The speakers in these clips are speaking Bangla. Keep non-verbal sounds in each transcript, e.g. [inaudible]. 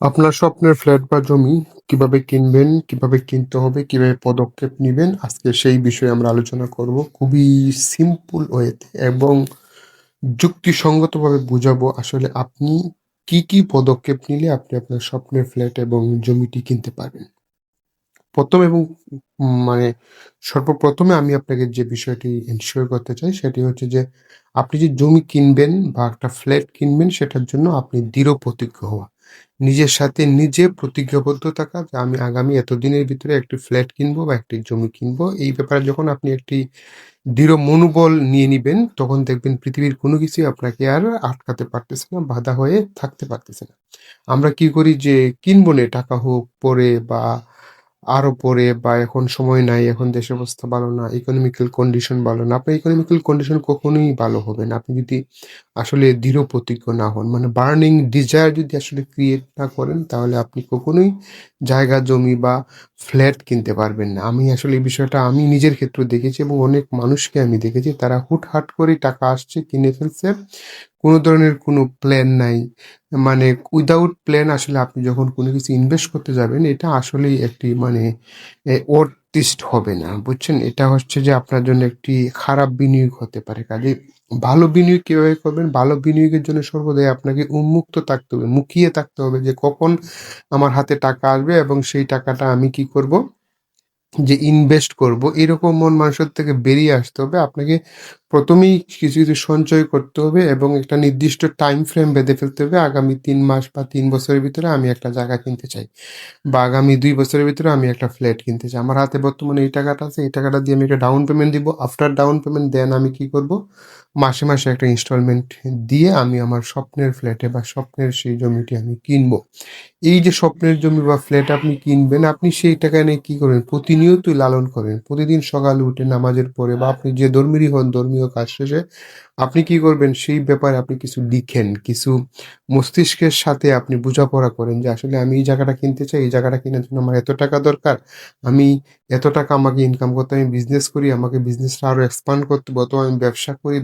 আপনার স্বপ্নের ফ্ল্যাট বা জমি কীভাবে কিনবেন, কীভাবে কিনতে হবে, কীভাবে পদক্ষেপ নিবেন, আজকে সেই বিষয়ে আমরা আলোচনা করব। খুবই সিম্পল ওয়েতে এবং যুক্তিসঙ্গতভাবে বুঝাবো আসলে আপনি কি, কি পদক্ষেপ নিলে আপনি আপনার স্বপ্নের ফ্ল্যাট এবং জমিটি কিনতে পারবেন। প্রথম এবং মানে সর্বপ্রথমে আমি আপনাকে যে বিষয়টি এনশিওর করতে চাই সেটি হচ্ছে যে আপনি যে জমি কিনবেন বা একটা ফ্ল্যাট কিনবেন সেটার জন্য আপনি দৃঢ় প্রতিজ্ঞ হওয়া। নিজের সাথে নিজে প্রতিজ্ঞাবদ্ধ থাকা যে আমি আগামী এতদিনের ভিতরে একটি ফ্ল্যাট কিনবো বা একটি জমি কিনবো। এই ব্যাপারে যখন আপনি একটি দৃঢ় মনোবল নিয়ে নিবেন তখন দেখবেন পৃথিবীর কোনো কিছুই আপনাকে আর আটকাতে পারতেছে না, বাধা হয়ে থাকতে পারতেছে না। আমরা কি করি যে কিনবো নে টাকা হোক পরে বা আরও পরে বা এখন সময় নাই, এখন দেশের অবস্থা ভালো না, ইকোনমিক্যাল কন্ডিশন ভালো না। আপনার ইকোনমিক্যাল কন্ডিশন কখনোই ভালো হবে না। আপনি যদি আসলে দৃঢ় প্রতিজ্ঞ না হন। মানে বার্নিং ডিজায়ার যদি আসলে ক্রিয়েট না করেন, তাহলে আপনি কখনোই জায়গা, জমি বা ফ্ল্যাট কিনতে পারবেন না। আমি আসলে এই বিষয়টা আমি নিজের ক্ষেত্রে দেখেছি এবং অনেক মানুষকে আমি দেখেছি, তারা হুটহাট করে টাকা আসছে, কিনে ফেলছে। কোনো ধরনের কোনো প্ল্যান নাই। মানে উইদাউট প্ল্যান আসলে আপনি যখন কোনো কিছু ইনভেস্ট করতে যাবেন, এটা আসলেই একটি মানে এ অর্থিষ্ট হবে না। বুঝছেন? এটা হচ্ছে যে আপনার জন্য একটি খারাপ বিনিয়োগ হতে পারে। কাজেই ভালো বিনিয়োগ কীভাবে করবেন? ভালো বিনিয়োগের জন্য সর্বদাই আপনাকে উন্মুক্ত থাকতে হবে, মুখিয়ে থাকতে হবে যে কখন আমার হাতে টাকা আসবে এবং সেই টাকাটা আমি কি করব? যে ইনভেস্ট করব এরকম মন মানুষের থেকে বেরিয়ে আসতে হবে। আপনাকে ১ম এই কিছু, কিছু সঞ্চয় করতে হবে এবং একটা নির্দিষ্ট টাইম ফ্রেম বেঁধে ফেলতে হবে। আগামী তিন মাস বা তিন বছরের ভিতরে আমি একটা জায়গা কিনতে চাই। বা আগামী দুই বছরের ভিতরে আমি একটা ফ্ল্যাট কিনতে চাই। আমার হাতে বর্তমানে এই টাকাটা আছে। এই টাকাটা দিয়ে আমি একটা ডাউন পেমেন্ট দিব। আফটার ডাউন পেমেন্ট দেন আমি কি করব? মাসে, মাসে একটা ইনস্টলমেন্ট দিয়ে আমি আমার স্বপ্নের ফ্ল্যাটে বা স্বপ্নের সেই জমিটি আমি কিনবো। এই যে স্বপ্নের জমি বা ফ্ল্যাট আপনি কিনবেন, আপনি সেই টাকা নিয়ে কি করবেন? প্রতিনিয়তই লালন করেন। প্রতিদিন সকালে উঠে নামাজের পরে বা আপনি যে ধর্মীয়ই হন ধর্মীয় কাজ শেষে আপনি কি করবেন? সেই ব্যাপারে আপনি কিছু লিখেন। কিছু মস্তিষ্কের সাথে আপনি বোঝাপড়া করেন যে আসলে আমি এই জায়গাটা কিনতে চাই। এই জায়গাটা কেনার জন্য আমার এত টাকা দরকার। আমি এত টাকা আমাকে ইনকাম করতে আমি বিজনেস করি। আমাকে বিজনেসটা আরও এক্সপান্ড করতে অথবা আমি ব্যবসা করি,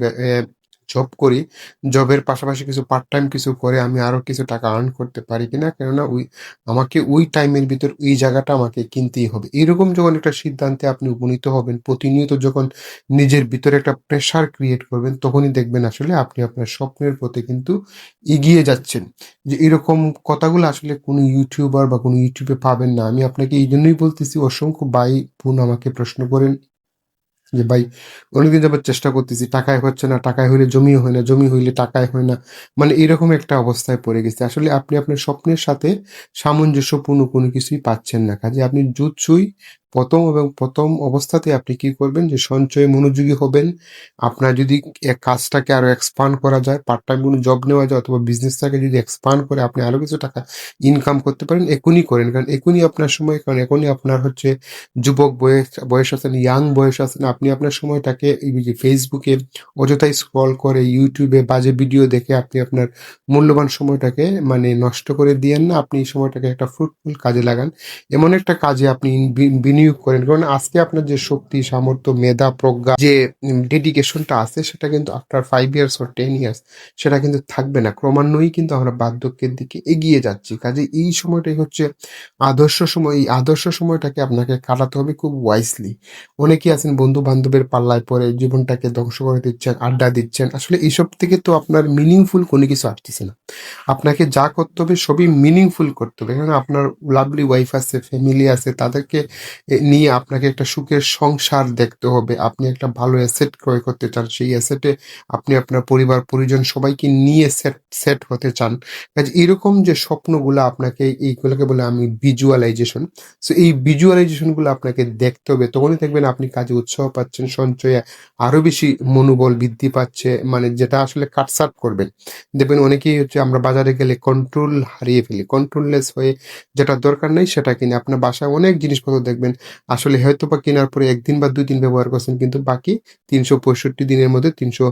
জব করি। জবের পাশাপাশি কিছু পার্ট টাইম কিছু করে আমি আরও কিছু টাকা আর্ন করতে পারি কিনা? কেননা ওই আমাকে ওই টাইমের ভিতর ওই জায়গাটা আমাকে কিনতেই হবে। এরকম যখন একটা সিদ্ধান্তে আপনি উপনীত হবেন, প্রতিনিয়ত যখন নিজের ভিতরে একটা প্রেশার ক্রিয়েট করবেন, তখনই দেখবেন আসলে আপনি আপনার স্বপ্নের পথে কিন্তু এগিয়ে যাচ্ছেন। যে এরকম কথাগুলো আসলে কোনো ইউটিউবার বা কোনো ইউটিউবে পাবেন না। আমি আপনাকে এই জন্যই বলতেছি অসংখ্য ভাই বোন আমাকে প্রশ্ন করেন যে ভাই অনেকদিন যাবার চেষ্টা করতেছি, টাকায় হচ্ছে না, টাকায় হইলে জমি হয় না, জমি হইলে টাকায় হয় না। মানে এরকম একটা অবস্থায় পড়ে গেছে আসলে আপনি আপনার স্বপ্নের সাথে সামঞ্জস্যপূর্ণ কোনো কিছুই পাচ্ছেন না। কাজে আপনি জুৎসই ১ম এবং প্রথম অবস্থাতে আপনি কি করবেন? যে সঞ্চয়ে মনোযোগী হবেন। আপনার যদি কাজটাকে আরও এক্সপান্ড করা যায়, পার্ট টাইম কোনো জব নেওয়া যায় অথবা বিজনেসটাকে যদি এক্সপান্ড করে আপনি আরও কিছু টাকা ইনকাম করতে পারেন, এখনই করেন। কারণ এখনই আপনার সময়, কারণ এখনই আপনার হচ্ছে যুবক বয়স বয়স আছেন, ইয়াং বয়স আছেন। আপনি আপনার সময়টাকে ফেসবুকে অযথাই স্ক্রল করে, ইউটিউবে বাজে ভিডিও দেখে আপনি আপনার মূল্যবান সময়টাকে মানে নষ্ট করে দিয়েন না। আপনি এই সময়টাকে একটা ফ্রুটফুল কাজে লাগান। এমন একটা কাজে আপনি বি বিনিয়োগ করেন। কারণ আজকে আপনার যে শক্তি, সামর্থ্য, মেধা, প্রজ্ঞা যে ডেডিকেশনটা আছে সেটা কিন্তু after five years or ten years সেটা কিন্তু থাকবে না। ক্রমান্বয়েই কিন্তু আমরা বার্ধক্যের দিকে এগিয়ে যাচ্ছি। কাজে এই সময়টাই হচ্ছে আদর্শ সময়। এই আদর্শ সময়টাকে আপনাকে কাটাতে হবে খুব ওয়াইসলি। অনেকেই আছেন বন্ধু-বান্ধবের পাল্লায় পরে জীবনটাকে ধ্বংস করে দিচ্ছেন, আড্ডা দিচ্ছেন। আসলে এইসব থেকে তো আপনার মিনিংফুল কোনো কিছু আসতেছে না। আপনাকে যা করতে হবে সবই মিনিংফুল করতে হবে। কারণ আপনার লাভলি ওয়াইফ আছে, ফ্যামিলি আছে তাদেরকে নিয়ে আপনাকে একটা সুখের সংসার দেখতে হবে। আপনি একটা ভালো অ্যাসেট ক্রয় করতে চান। সেই অ্যাসেটে আপনি আপনার পরিবার-পরিজন সবাইকে নিয়ে সেট সেট হতে চান। এরকম যে স্বপ্নগুলা আপনাকে এইগুলোকে বলে আমি ভিজুয়ালাইজেশন। সো এই ভিজুয়ালাইজেশনগুলো আপনাকে দেখতে হবে। তখনই দেখবেন আপনি কাজে উৎসাহ পাচ্ছেন, সঞ্চয়ে আরও বেশি মনোবল বৃদ্ধি পাচ্ছে। মানে যেটা আসলে কাটছাঁট করবেন। দেখবেন অনেকেই হচ্ছে আমরা বাজারে গেলে কন্ট্রোল হারিয়ে ফেলি। কন্ট্রোললেস হয়ে যেটা দরকার নেই সেটা কিনে আপনার বাসায় অনেক জিনিসপত্র দেখবেন আসলে হয়তো বা কেনার পরে একদিন বা দুই দিন ব্যবহার করছেন কিন্তু বাকি ৩৬৫ দিনের মধ্যে ৩০০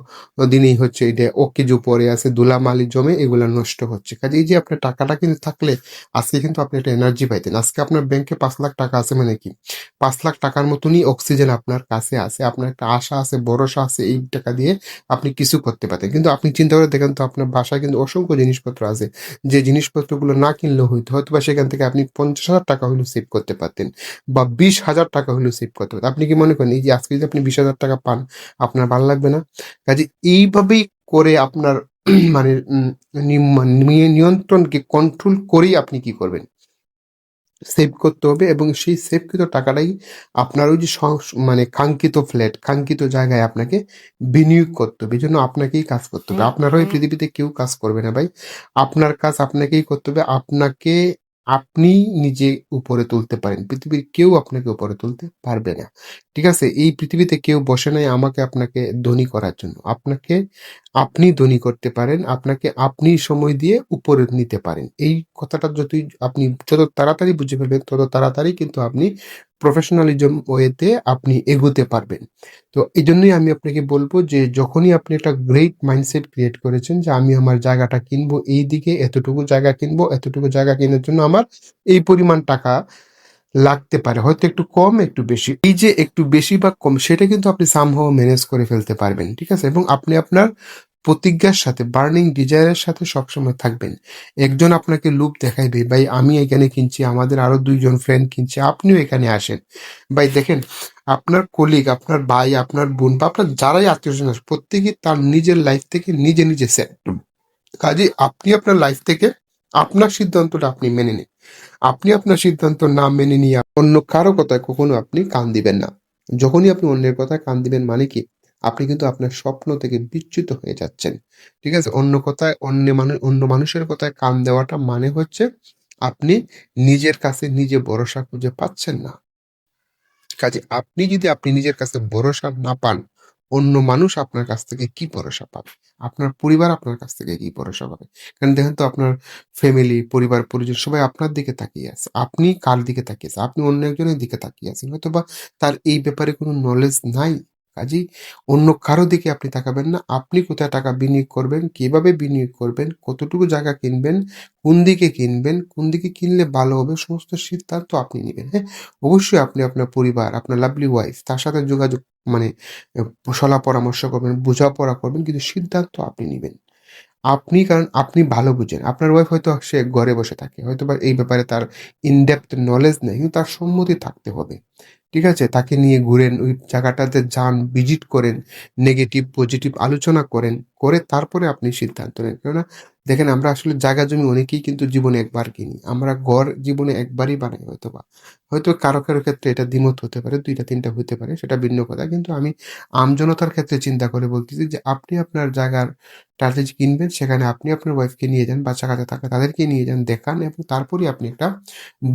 দিনেই হচ্ছে এটা অকেজো পরে আছে, ধুলামালি জমে এগুলো নষ্ট হচ্ছে। কাজে এই যে আপনার টাকাটা কিন্তু থাকলে আজকে কিন্তু আপনি একটা এনার্জি পাইতেন। আজকে আপনার ব্যাংকে পাঁচ লাখ টাকা আছে মানে কি? ৫ লাখ টাকার মতনই অক্সিজেন আপনার কাছে আছে। আপনার একটা আশা আছে, ভরসা আছে এই টাকা দিয়ে আপনি কিছু করতে পারতেন। কিন্তু আপনি চিন্তা করে দেখেন তো আপনার বাসায় কিন্তু অসংখ্য জিনিসপত্র আছে। যে জিনিসপত্রগুলো না কিনলেও হইতো। হয়তোবা সেখান থেকে আপনি ৫০,০০০ টাকা হলেও সেভ করতে পারতেন বা ২০,০০০ টাকা হলেও সেভ করতে পারতেন। আপনি কি মনে করেন এই যে আজকে যদি আপনি ২০,০০০ টাকা পান আপনার ভালো লাগবে না? কাজে এইভাবেই করে আপনার [clears throat] মানে নিম নিয়ে নিয়ন্ত্রণকে কন্ট্রোল করেই আপনি কি করবেন? সেভ করতে হবে এবং সেই সেভকৃত টাকাটাই আপনার ওই যে মানে কাঙ্ক্ষিত ফ্ল্যাট, কাঙ্ক্ষিত জায়গায় আপনাকে বিনিয়োগ করতে হবে। এই জন্য আপনাকেই কাজ করতে হবে। আপনার ওই পৃথিবীতে কেউ কাজ করবে না ভাই। আপনার কাজ আপনাকেই করতে হবে। আপনাকে আপনি নিজে উপরে তুলতে পারেন। পৃথিবীর কেউ আপনাকে উপরে তুলতে পারবে না। ঠিক আছে? এই পৃথিবীতে কেউ বসে নাই আমাকে আপনাকে ধনী করার জন্য। আপনাকে আপনি ধনী করতে পারেন। আপনাকে আপনি সময় দিয়ে উপরে নিতে পারেন। এই কথাটা যতই আপনি যত তাড়াতাড়ি বুঝে ফেলবেন, তত তাড়াতাড়ি কিন্তু আপনি প্রফেশনালিজম ওয়েতে আপনি এগোতে পারবেন। তো এই জন্যই আমি আপনাকে বলব যে যখনই আপনি একটা গ্রেট মাইন্ডসেট ক্রিয়েট করেছেন যে আমি আমার জায়গাটা কিনবো এই দিকে এতটুকু জায়গা কিনবো, এতটুকু জায়গা কেনার জন্য আমার এই পরিমাণ টাকা লাগতে পারে। হয়তো একটু কম, একটু বেশি। এই যে একটু বেশি বা কম সেটা কিন্তু আপনি somehow ম্যানেজ করে ফেলতে পারবেন। ঠিক আছে? এবং আপনি আপনার প্রতিজ্ঞার সাথে বার্নিং ডিজায়ার এর সাথে সবসময় থাকবেন। একজন আপনাকে লোভ দেখাইবে, "ভাই আমি এখানে কিনছি, আমাদের আরও দুইজন ফ্রেন্ড কিনছে, আপনিও এখানে আসেন।" ভাই দেখেন আপনার কলিগ, আপনার ভাই, আপনার বোন বা আপনার যারাই আত্মীয়স্বজন আছে প্রত্যেকেই তার নিজের লাইফ থেকে নিজে, নিজে সেট। কাজেই আপনি আপনার লাইফ থেকে আপনার সিদ্ধান্তটা আপনি মেনে নিন। আপনি আপনার সিদ্ধান্ত না মেনে নিয়ে অন্য কারও কথায় কখনো আপনি কান দিবেন না। যখনই আপনি অন্যের কথায় কান দিবেন মানে কি? আপনি কিন্তু আপনার স্বপ্ন থেকে বিচ্যুত হয়ে যাচ্ছেন। ঠিক আছে? অন্য কথায় অন্য মানুষ অন্য মানুষের কথায় কান দেওয়াটা মানে হচ্ছে আপনি নিজের কাছে নিজে ভরসা খুঁজে পাচ্ছেন না। কাজে আপনি যদি আপনি নিজের কাছে ভরসা না পান, অন্য মানুষ আপনার কাছ থেকে কি ভরসা পাবে? আপনার পরিবার আপনার কাছ থেকে কি ভরসা পাবে? কারণ দেখেন তো আপনার ফ্যামিলি, পরিবার, পরিজন সবাই আপনার দিকে তাকিয়ে আছে। আপনি কার দিকে তাকিয়ে আছেন? আপনি অন্য একজনের দিকে তাকিয়ে আছেন। হয়তোবা তার এই ব্যাপারে কোনো নলেজ নাই। কাজেই অন্য কারও দিকে আপনি তাকাবেন না। আপনি কোথায় টাকা বিনিয়োগ করবেন, কীভাবে বিনিয়োগ করবেন, কতটুকু জায়গা কিনবেন, কোন দিকে কিনবেন, কোন দিকে কিনলে ভালো হবে সমস্ত সিদ্ধান্ত আপনি নিবেন। হ্যাঁ? অবশ্যই আপনি আপনার পরিবার, আপনার লাভলি ওয়াইফ তার সাথে যোগাযোগ মানে সলা পরামর্শ করবেন, বোঝাপড়া করবেন কিন্তু সিদ্ধান্ত আপনি নেবেন আপনি কারণ আপনি ভালো বুঝেন। আপনার ওয়াইফ হয়তো সে ঘরে বসে থাকে। হয়তো বা এই ব্যাপারে তার ইন ডেপথ নলেজ নেই। কিন্তু তার সম্মতি থাকতে হবে। ঠিক আছে? তাকে নিয়ে ঘুরেন, ওই জায়গাটাতে যান, ভিজিট করেন, নেগেটিভ, পজিটিভ আলোচনা করেন। করে তারপরে আপনি সিদ্ধান্ত নেন। কেননা দেখেন আমরা আসলে জায়গা জমি অনেকেই কিন্তু জীবনে একবার কিনি। আমরা ঘর জীবনে একবারই বানাই হয়তো বা হয়তো কারও, কারও ক্ষেত্রে এটা দ্বিমত হতে পারে, ২ টা ৩ টা হইতে পারে সেটা ভিন্ন কথা। কিন্তু আমি আমজনতার ক্ষেত্রে চিন্তা করে বলতেছি যে আপনি আপনার জায়গার টাতে কিনবেন সেখানে আপনি আপনার ওয়াইফকে নিয়ে যান, বাচ্চা-কাচ্চা থাকে তাদেরকে নিয়ে যান, দেখান এবং তারপরেই আপনি একটা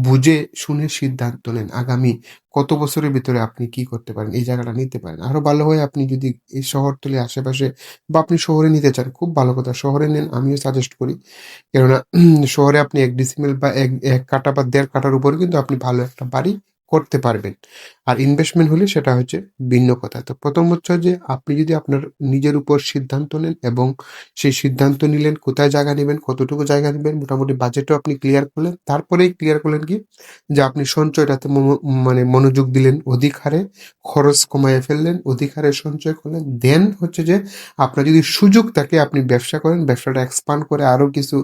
বুঝে শুনে সিদ্ধান্ত নেন। আগামী কত বছরের ভিতরে আপনি কি করতে পারেন, এই জায়গাটা নিতে পারেন। আরও ভালো হয় আপনি যদি এই শহরতলির আশেপাশে বা আপনি শহরে নিতে চান, খুব ভালো কথা। শহরে নেন আমিও সাজেস্ট করি। কেননা শহরে আপনি এক ডিসিমেল বা ১ ১ কাঠা বা দেড় কাটার উপরে কিন্তু আপনি ভালো একটা বাড়ি করতে পারবেন। আর ইনভেস্টমেন্ট হলে সেটা হচ্ছে ভিন্ন কথা। তো প্রথম হচ্ছে যে আপনি যদি আপনার নিজের উপর সিদ্ধান্ত নেন এবং সেই সিদ্ধান্ত নিলেন কোথায় জায়গা নেবেন কতটুকু জায়গা নেবেন মোটামুটি বাজেটও আপনি ক্লিয়ার করলেন। তারপরেই ক্লিয়ার করলেন কি? যে আপনি সঞ্চয়টাতে মানে মনোযোগ দিলেন অধিক হারে, খরচ কমাইয়া ফেললেন, অধিক হারে সঞ্চয় করলেন। দেন হচ্ছে যে আপনার যদি সুযোগ থাকে আপনি ব্যবসা করেন, ব্যবসাটা এক্সপান্ড করে আরও কিছু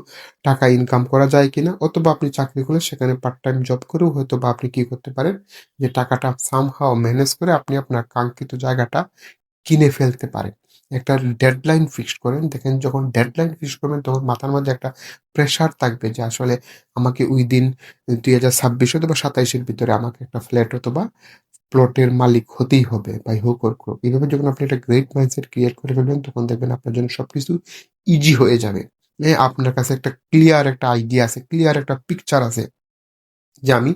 টাকা ইনকাম করা যায় কিনা? অথবা আপনি চাকরি করলে সেখানে পার্ট টাইম জব করেও হয়তো বা আপনি কি করতে পারেন? যে টাকাটা সামহাউ ম্যানেজ করে আপনি আপনার কাঙ্ক্ষিত জায়গাটা কিনে ফেলতে পারেন। একটা ডেডলাইন ফিক্সড করেন। দেখেন যখন ডেডলাইন ফিক্সড করবেন তখন মাথার মধ্যে একটা প্রেশার থাকবে যে আসলে আমাকে উইদিন দুই হাজার ২০২৬ অথবা ২৭ এর ভিতরে আমাকে একটা ফ্ল্যাট অথবা প্লটের মালিক হতেই হবে বাই হোক অর ক্রুক। এভাবে যখন আপনি একটা গ্রেট মাইন্ডসেট ক্রিয়েট করে ফেলবেন তখন দেখবেন আপনার জন্য সবকিছু ইজি হয়ে যাবে। আপনার কাছে একটা ক্লিয়ার একটা আইডিয়া আছে, ক্লিয়ার একটা পিকচার আছে। যে আমি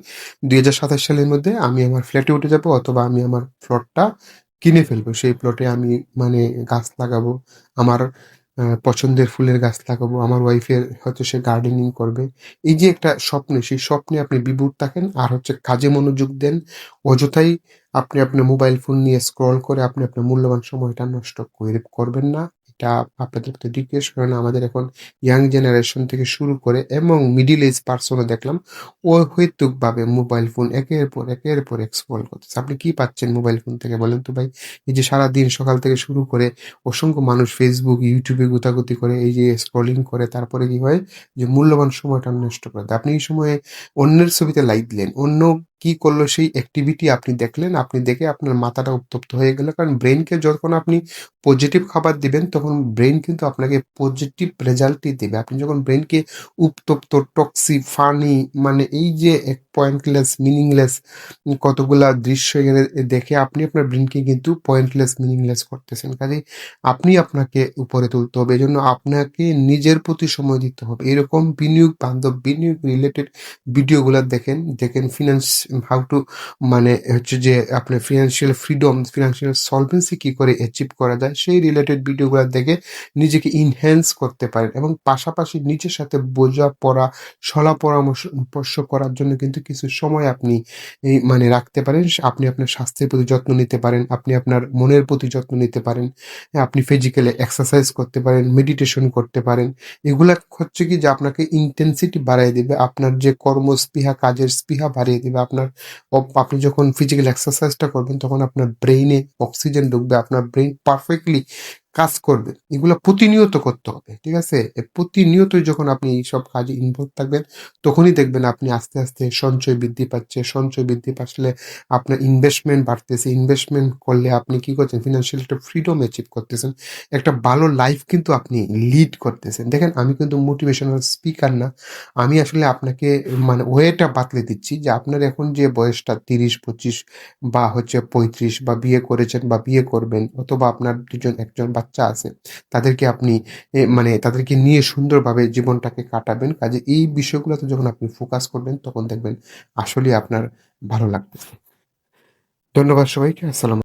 ২০২৭ সালের মধ্যে আমি আমার ফ্ল্যাটে উঠে যাব অথবা আমি আমার প্লটটা কিনে ফেলব। সেই প্লটে আমি মানে গাছ লাগাবো। আমার পছন্দের ফুলের গাছ লাগাবো। আমার ওয়াইফের হয়তো সে গার্ডেনিং করবে। এই যে একটা স্বপ্ন, সেই স্বপ্নে আপনি বিভোর থাকেন আর হচ্ছে কাজে মনোযোগ দেন। অযথাই আপনি আপনার মোবাইল ফোন নিয়ে স্ক্রল করে আপনি আপনার মূল্যবান সময়টা নষ্ট করে করবেন না। এটা আপনাদের প্রতি রিকোয়েস্ট কারণ আমাদের এখন ইয়াং জেনারেশন থেকে শুরু করে এবং মিডল এজ পারসনও দেখলাম অহেতুকভাবে মোবাইল ফোন একের পর একের পর এক স্ক্রল করতেছে। আপনি কি পাচ্ছেন মোবাইল ফোন থেকে বলেন তো ভাই? এই যে সারাদিন সকাল থেকে শুরু করে অসংখ্য মানুষ ফেসবুক ইউটিউবে গুতাগুতি করে, এই যে স্ক্রলিং করে, তারপরে কি হয় যে মূল্যবান সময়টা নষ্ট করে। আপনি এই সময়ে অন্যের ছবিতে লাইক দিলেন। অন্য কি করল সেই অ্যাক্টিভিটি আপনি দেখলেন। আপনি দেখে আপনার মাথাটা উত্তপ্ত হয়ে গেল। কারণ ব্রেইনকে যখন আপনি পজিটিভ খাবার দিবেন তখন ব্রেইন কিন্তু আপনাকে পজিটিভ রেজাল্টই দেবে। আপনি যখন ব্রেইনকে উত্তপ্ত, টক্সি ফানি মানে এই যে এক পয়েন্টলেস, মিনিংলেস কতগুলা দৃশ্য এখানে দেখে আপনি আপনার ব্রেনকে কিন্তু পয়েন্টলেস, মিনিংলেস করতেছেন। কাজেই আপনি আপনাকে উপরে তুলতে হবে। এজন্য আপনাকে নিজের প্রতি সময় দিতে হবে। এরকম বিনিয়োগ বান্ধব, বিনিয়োগ রিলেটেড ভিডিওগুলো দেখেন। দেখেন ফিন্যান্স হাউ টু মানে হচ্ছে যে আপনার ফিনান্সিয়াল ফ্রিডম, ফিনান্সিয়াল সলভেন্সি কি করে অ্যাচিভ করা যায় সেই রিলেটেড ভিডিওগুলো দেখে নিজেকে ইনহ্যান্স করতে পারেন এবং পাশাপাশি নিজের সাথে বোঝা পড়া শলা পরামর্শ করার জন্য কিন্তু কিছু সময় আপনি মানে রাখতে পারেন। আপনি আপনার স্বাস্থ্যের প্রতি যত্ন নিতে পারেন। আপনি আপনার মনের প্রতি যত্ন নিতে পারেন। আপনি ফিজিক্যালি এক্সারসাইজ করতে পারেন, মেডিটেশন করতে পারেন। এগুলা হচ্ছে কি যে আপনাকে ইনটেনসিটি বাড়ায় দিবে। আপনার যে কর্মস্পৃহা, কাজের স্পৃহা বাড়িয়ে দিবে। আপনার অপ আপনি যখন ফিজিক্যাল এক্সারসাইজটা করবেন তখন আপনার ব্রেইনে অক্সিজেন ঢুকবে। আপনার ব্রেইন পারফেক্টলি কাজ করবে। এগুলো প্রতিনিয়ত করতে হবে। ঠিক আছে? এ প্রতিনিয়তই যখন আপনি এইসব কাজে ইনভলভ থাকবেন তখনই দেখবেন আপনি আস্তে, আস্তে সঞ্চয় বৃদ্ধি পাচ্ছে। সঞ্চয় বৃদ্ধি পাচ্লে আপনার ইনভেস্টমেন্ট বাড়তেছে। ইনভেস্টমেন্ট করলে আপনি কি করছেন? ফিন্যান্সিয়াল একটা ফ্রিডম অ্যাচিভ করতেছেন। একটা ভালো লাইফ কিন্তু আপনি লিড করতেছেন। দেখেন আমি কিন্তু মোটিভেশনাল স্পিকার না। আমি আসলে আপনাকে মানে ওয়েটা বাতলে দিচ্ছি যে আপনার এখন যে বয়সটা ৩০-২৫ বা হচ্ছে ৩৫ বা বিয়ে করেছেন বা বিয়ে করবেন অথবা আপনার ২ জন ১ জন বাচ্চা আছে। তাদেরকে আপনি মানে তাদেরকে নিয়ে সুন্দরভাবে জীবনটাকে কাটাবেন। কাজে এই বিষয়গুলোতে যখন আপনি ফোকাস করবেন, তখন দেখবেন আসলে আপনার ভালো লাগতেছে। ধন্যবাদ সবাইকে। আসসালামু